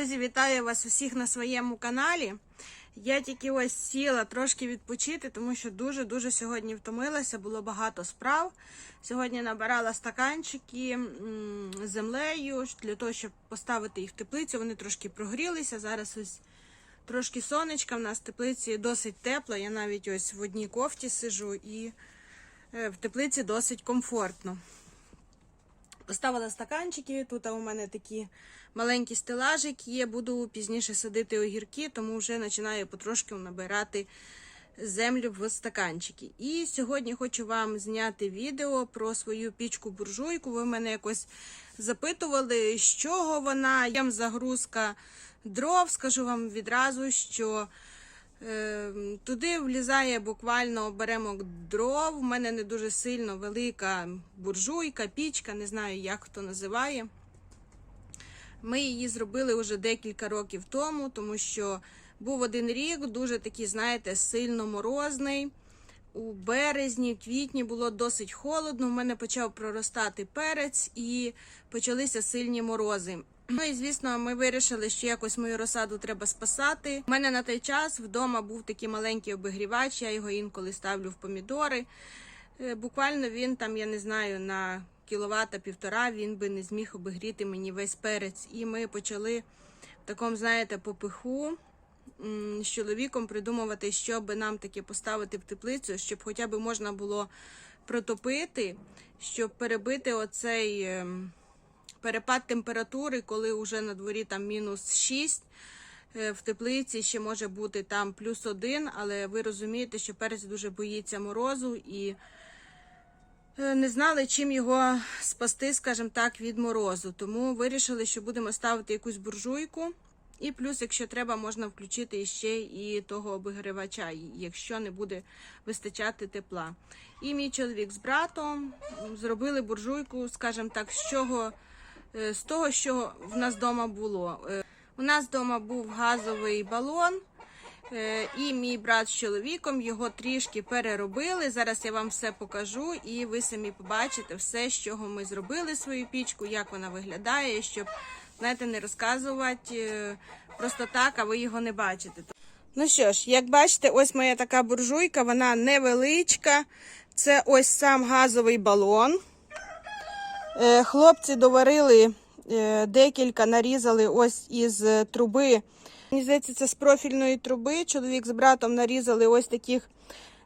Друзі, вітаю вас усіх на своєму каналі. Я тільки ось сіла трошки відпочити, тому що дуже-дуже сьогодні втомилася, було багато справ. Сьогодні набирала стаканчики з землею для того, щоб поставити їх в теплицю. Вони трошки прогрілися. Зараз ось трошки сонечка. В нас в теплиці досить тепло. Я навіть ось в одній кофті сижу і е, в теплиці досить комфортно. Поставила стаканчики. Тут у мене такі маленькі стелажики є. Буду пізніше садити огірки, тому вже починаю потрошки набирати землю в стаканчики. І сьогодні хочу вам зняти відео про свою пічку буржуйку. Ви мене якось запитували, з чого вона. Єм загрузка дров. Скажу вам відразу, що. Е, Туди влізає буквально оберемок дров. У мене не дуже сильно велика буржуйка, пічка, не знаю, як хто називає. Ми її зробили вже декілька років тому, тому що був один рік, дуже такий, знаєте, сильно морозний. У березні, квітні було досить холодно. У мене почав проростати перець і почалися сильні морози. Ну і звісно, ми вирішили, що якось мою розсаду треба спасати. У мене на той час вдома був такий маленький обігрівач, я його інколи ставлю в помідори. Е, Буквально він там, я не знаю, на кіловата півтора він би не зміг обігріти мені весь перець. І ми почали в такому, знаєте, попиху з чоловіком придумувати, що би нам таке поставити в теплицю, щоб хоча б можна було протопити, щоб перебити оцей. ем, перепад температури, коли вже на дворі там мінус 6, е, в теплиці ще може бути там плюс 1, але ви розумієте, що перець дуже боїться морозу і не знали, чим його спасти, скажімо так, від морозу. Тому вирішили, що будемо ставити якусь буржуйку. І плюс, якщо треба, можна включити ще і того обігрівача, якщо не буде вистачати тепла. І мій чоловік з братом зробили буржуйку, скажімо так, з чого е, з того, що в нас вдома було. Е, У нас вдома був газовий балон, е, і мій брат з чоловіком його трішки переробили. Зараз я вам все покажу, і ви самі побачите все, з чого ми зробили свою пічку, як вона виглядає, щоб знаєте, не розказувати е, просто так, а ви його не бачите. Ну що ж, як бачите, ось моя така буржуйка, вона невеличка. Це ось сам газовий балон. Е, Хлопці доварили е, декілька, нарізали ось із е, труби. Мені здається, це з профільної труби. Чоловік з братом нарізали ось таких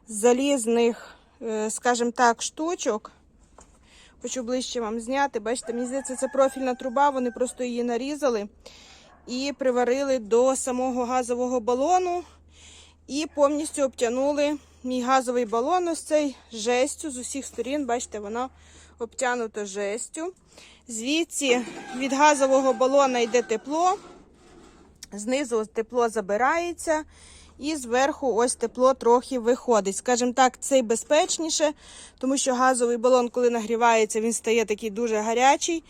залізних, е, скажімо так, штучок. Хочу ближче вам зняти. Бачите, мені здається, це профільна труба, вони просто її нарізали і приварили до самого газового балону. І повністю обтянули мій газовий балон ось цей жестю з усіх сторін. Бачите, воно обтянуто жестю. Звідси від газового балона йде тепло, знизу тепло забирається, і зверху ось тепло трохи виходить. Скажімо так, це й безпечніше, тому що газовий балон, коли нагрівається, він стає такий дуже гарячий.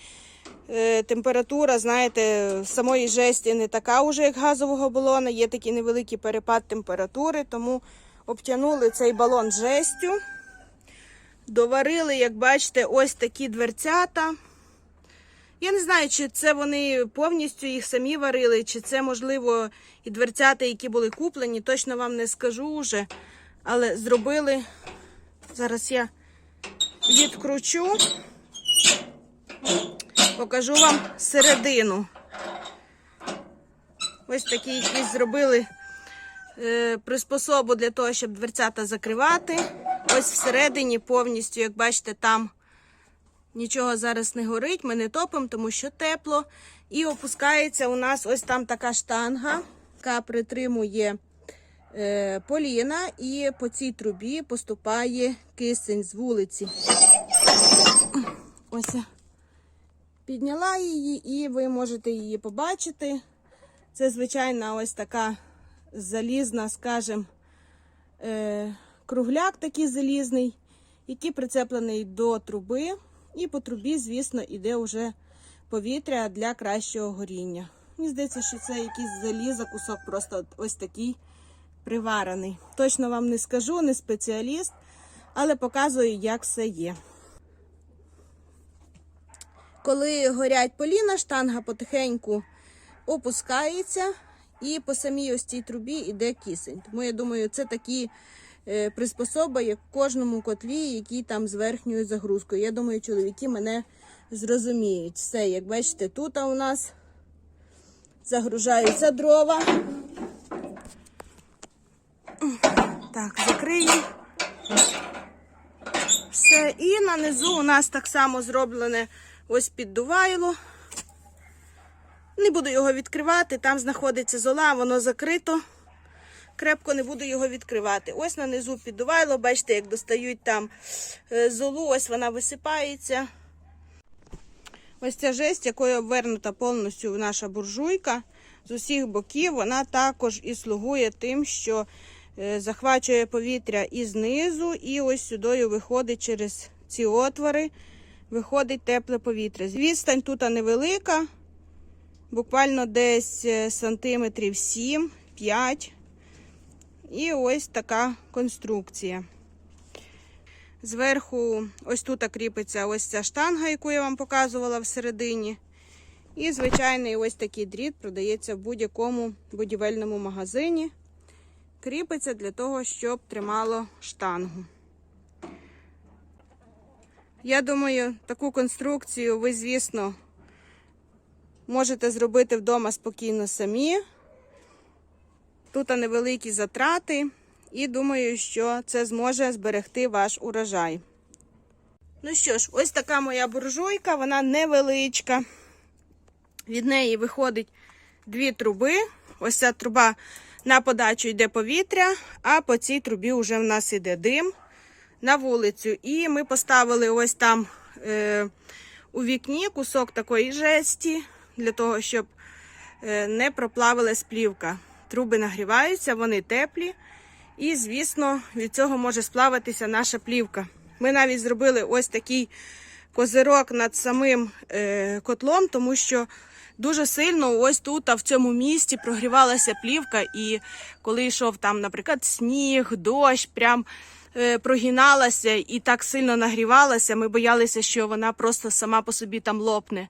Е, Температура, знаєте, самої жесті не така уже, як газового балона. Є такий невеликий перепад температури, тому обтянули цей балон жестю. Доварили, як бачите, ось такі дверцята. Я не знаю, чи це вони повністю їх самі варили, чи це, можливо, і дверцята, які були куплені. Точно вам не скажу вже. Але зробили. Зараз я відкручу. Покажу вам середину. Ось такі якісь зробили е, приспособу для того, щоб дверцята закривати. Ось всередині повністю, як бачите, там нічого зараз не горить, ми не топимо, тому що тепло. І опускається у нас ось там така штанга, яка притримує е, поліна, і по цій трубі поступає кисень з вулиці. Ось підняла її, і ви можете її побачити. Це звичайна ось така залізна, скажімо, е, кругляк такий залізний, який прицеплений до труби. І по трубі, звісно, йде вже повітря для кращого горіння. Мені здається, що це якийсь заліза, кусок просто ось такий приварений. Точно вам не скажу, не спеціаліст, але показую, як все є. Коли горять поліна, штанга потихеньку опускається, і по самій ось цій трубі йде кисень. Тому я думаю, це такі е, приспособи, як в кожному котлі, які там з верхньою загрузкою. Я думаю, чоловіки мене зрозуміють. Все, як бачите, тут у нас загружаються дрова. Так, закриємо. Все, і на низу у нас так само зроблене ось піддувайло. Не буду його відкривати, там знаходиться зола, воно закрито. Крепко не буду його відкривати. Ось на низу піддувайло, бачите, як достають там е, золу, ось вона висипається. Ось ця жесть, якою обвернута повністю наша буржуйка з усіх боків, вона також і слугує тим, що е, захвачує повітря і знизу, і ось сюди виходить через ці отвори, виходить тепле повітря. Відстань тут невелика, буквально десь е, сантиметрів 7-5. І ось така конструкція. Зверху, ось тут кріпиться ось ця штанга, яку я вам показувала всередині. І звичайний ось такий дріт продається в будь-якому будівельному магазині. Кріпиться для того, щоб тримало штангу. Я думаю, таку конструкцію ви, звісно, можете зробити вдома спокійно самі. Тут невеликі затрати, і думаю, що це зможе зберегти ваш урожай. Ну що ж, ось така моя буржуйка, вона невеличка. Від неї виходить дві труби. Ось ця труба на подачу йде повітря, а по цій трубі вже в нас йде дим на вулицю. І ми поставили ось там е, у вікні кусок такої жесті, для того, щоб е, не проплавилась плівка. Труби нагріваються, вони теплі. І, звісно, від цього може сплавитися наша плівка. Ми навіть зробили ось такий козирок над самим е, котлом, тому що дуже сильно ось тут, а в цьому місці, прогрівалася плівка. І коли йшов там, наприклад, сніг, дощ, прям е, прогиналася і так сильно нагрівалася, ми боялися, що вона просто сама по собі там лопне.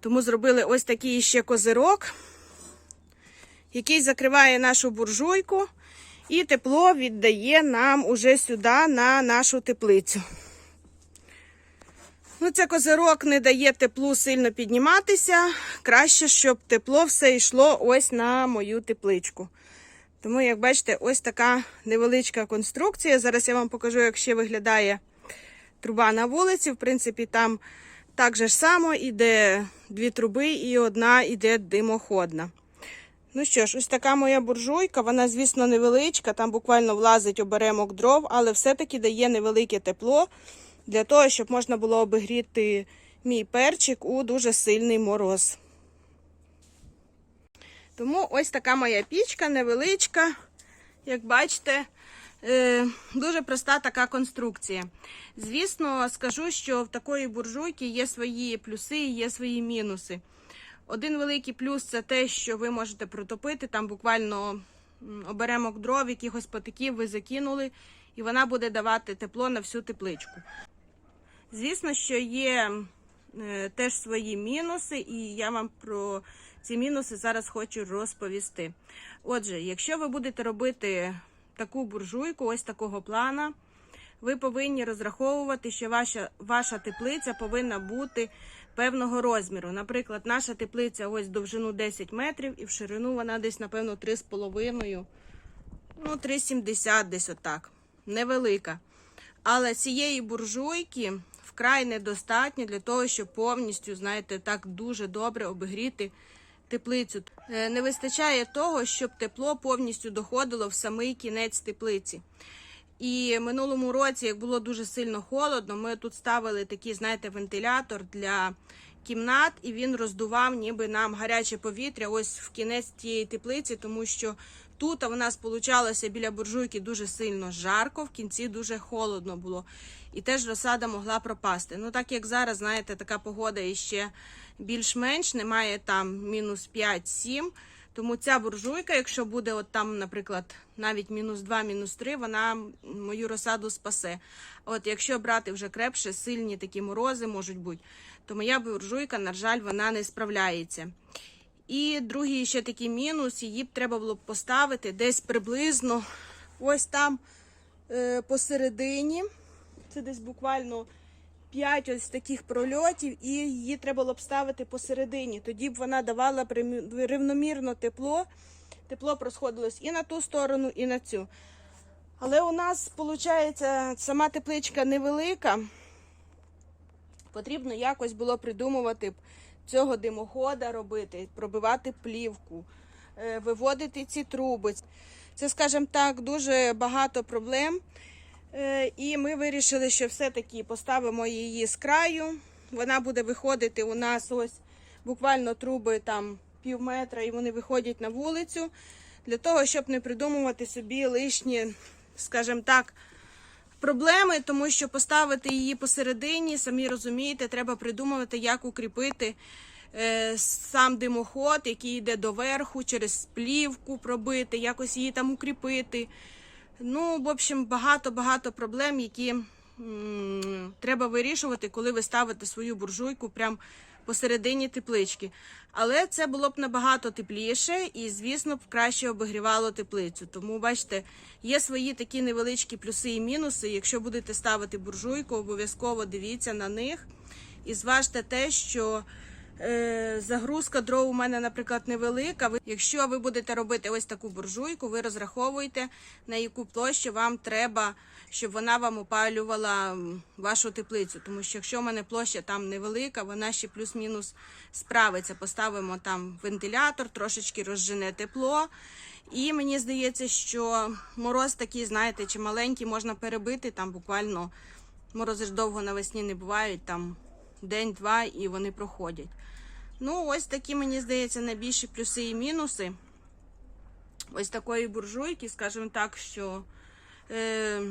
Тому зробили ось такий ще козирок який закриває нашу буржуйку, і тепло віддає нам уже сюди на нашу теплицю. Ну, Це козирок не дає теплу сильно підніматися. Краще, щоб тепло все йшло ось на мою тепличку. Тому, як бачите, ось така невеличка конструкція. Зараз я вам покажу, як ще виглядає труба на вулиці. В принципі, там так же ж само іде дві труби і одна іде димоходна. Ну що ж, ось така моя буржуйка. Вона, звісно, невеличка, там буквально влазить оберемок дров, але все-таки дає невелике тепло для того, щоб можна було обігріти мій перчик у дуже сильний мороз. Тому ось така моя пічка невеличка. Як бачите, е, дуже проста така конструкція. Звісно, скажу, що в такої буржуйки є свої плюси і є свої мінуси. Один великий плюс це те, що ви можете протопити. Там буквально оберемок дров, якихось потиків ви закинули, і вона буде давати тепло на всю тепличку. Звісно, що є е, теж свої мінуси, і я вам про ці мінуси зараз хочу розповісти. Отже, якщо ви будете робити таку буржуйку, ось такого плана, ви повинні розраховувати, що ваша, ваша теплиця повинна бути певного розміру. Наприклад, наша теплиця ось довжину 10 метрів, і в ширину вона десь, напевно, 3,5, ну, 3,70 десь отак. Невелика. Але цієї буржуйки вкрай недостатньо для того, щоб повністю, знаєте, так дуже добре обігріти теплицю. Е, Не вистачає того, щоб тепло повністю доходило в самий кінець теплиці. І минулому році, як було дуже сильно холодно, ми тут ставили такий, знаєте, вентилятор для кімнат, і він роздував ніби нам гаряче повітря ось в кінець тієї теплиці, тому що тут в нас получалося біля буржуйки дуже сильно жарко, в кінці дуже холодно було. І теж розсада могла пропасти. Ну, так як зараз, знаєте, така погода іще більш-менш, немає там мінус 5-7. Тому ця буржуйка, якщо буде от там, наприклад, навіть мінус 2, мінус 3, вона мою розсаду спасе. От якщо брати вже крепше, сильні такі морози можуть бути, то моя буржуйка, на жаль, вона не справляється. І другий ще такий мінус, її б треба було б поставити десь приблизно ось там е, посередині. Це десь буквально 5 ось таких прольотів, і її треба було б ставити посередині. Тоді б вона давала рівномірно тепло. Тепло розходилось і на ту сторону, і на цю. Але у нас, виходить, сама тепличка невелика. Потрібно якось було придумувати цього димохода робити, пробивати плівку, е, виводити ці труби. Це, скажімо так, дуже багато проблем. Е, І ми вирішили, що все-таки поставимо її з краю. Вона буде виходити у нас ось буквально труби там пів метра, і вони виходять на вулицю для того, щоб не придумувати собі лишні, скажімо так, проблеми, тому що поставити її посередині, самі розумієте, треба придумувати, як укріпити е, сам димоход, який йде доверху, через плівку пробити, якось її там укріпити. Ну, в общем, багато-багато проблем, які треба вирішувати, коли ви ставите свою буржуйку прямо посередині теплички. Але це було б набагато тепліше і, звісно, б краще обігрівало теплицю. Тому, бачите, є свої такі невеличкі плюси і мінуси. Якщо будете ставити буржуйку, обов'язково дивіться на них і зважте те, що загрузка дров у мене, наприклад, невелика. Якщо ви будете робити ось таку буржуйку, ви розраховуєте, на яку площу вам треба, щоб вона вам опалювала вашу теплицю. Тому що якщо в мене площа там невелика, вона ще плюс-мінус справиться. Поставимо там вентилятор, трошечки розжене тепло. І мені здається, що мороз такий, знаєте, чи маленький, можна перебити там буквально морози ж довго навесні не бувають, там день-два і вони проходять. Ну, ось такі, мені здається, найбільші плюси і мінуси. Ось такої буржуйки, скажімо так, що е,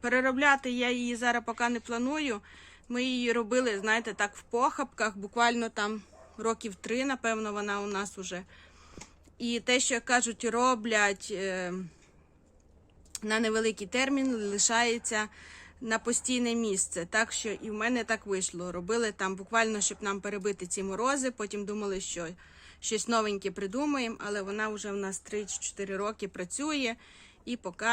переробляти я її зараз поки не планую. Ми її робили, знаєте, так в похапках, буквально там років три, напевно, вона у нас уже. І те, що як кажуть, роблять е, на невеликий термін, лишається на постійне місце. Так що і в мене так вийшло. Робили там буквально, щоб нам перебити ці морози. Потім думали, що щось новеньке придумаємо, але вона вже в нас 3-4 роки працює і поки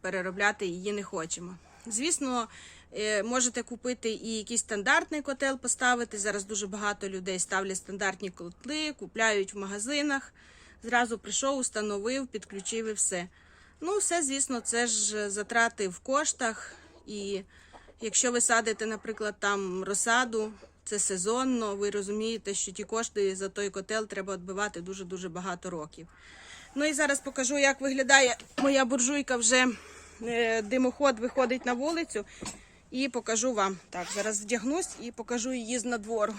переробляти її не хочемо. Звісно, е, можете купити і якийсь стандартний котел поставити. Зараз дуже багато людей ставлять стандартні котли, купляють в магазинах. Зразу прийшов, установив, підключив і все. Ну, все, звісно, це ж затрати в коштах. І якщо ви садите, наприклад, там розсаду, це сезонно, ви розумієте, що ті кошти за той котел треба відбивати дуже-дуже багато років. Ну і зараз покажу, як виглядає моя буржуйка вже е, димоход виходить на вулицю. І покажу вам. Так, зараз вдягнусь і покажу її з надвору.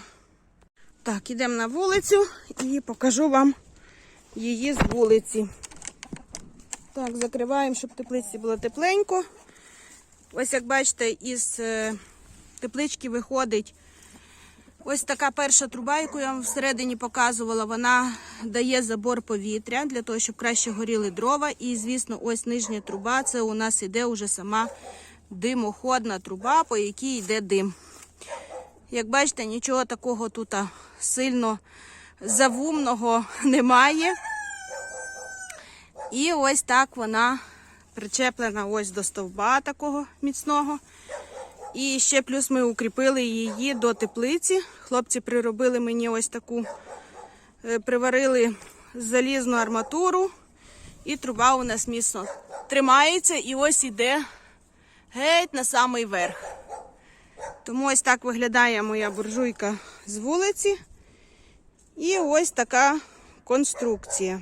Так, ідемо на вулицю і покажу вам її з вулиці. Так, закриваємо, щоб в теплиці було тепленько. Ось як бачите, із е, теплички виходить ось така перша труба, яку я вам всередині показувала. Вона дає забор повітря для того, щоб краще горіли дрова. І, звісно, ось нижня труба це у нас іде уже сама димоходна труба, по якій йде дим. Як бачите, нічого такого тут сильно завумного немає. І ось так вона причеплена ось до стовба такого міцного. І ще плюс ми укріпили її до теплиці. Хлопці приробили мені ось таку, е, приварили залізну арматуру, і труба у нас міцно тримається і ось іде геть на самий верх. Тому ось так виглядає моя буржуйка з вулиці. І ось така конструкція.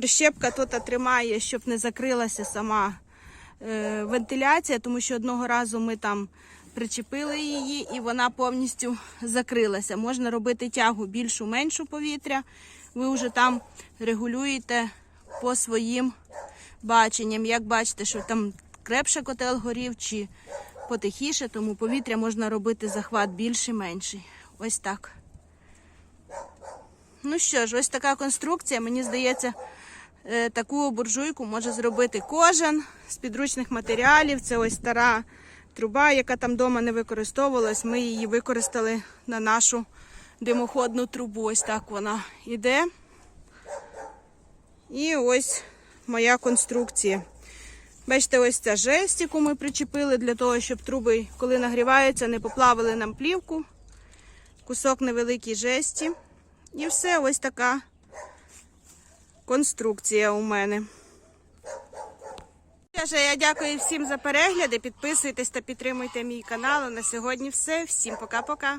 Прищепка тут тримає, щоб не закрилася сама е, вентиляція, тому що одного разу ми там причепили її і вона повністю закрилася. Можна робити тягу більшу, меншу повітря. Ви вже там регулюєте по своїм баченням. Як бачите, що там крепше котел горів чи потихіше, тому повітря можна робити захват більший, менший. Ось так. Ну що ж, ось така конструкція. Мені здається, таку буржуйку може зробити кожен з підручних матеріалів. Це ось стара труба, яка там вдома не використовувалась. Ми її використали на нашу димоходну трубу. Ось так вона йде. І ось моя конструкція. Бачите, ось ця жесть, яку ми причепили для того, щоб труби, коли нагріваються, не поплавили нам плівку. Кусок невеликий жесті. І все, ось така конструкція у мене. Я дякую всім за перегляди. Підписуйтесь та підтримуйте мій канал. На сьогодні все. Всім пока-пока.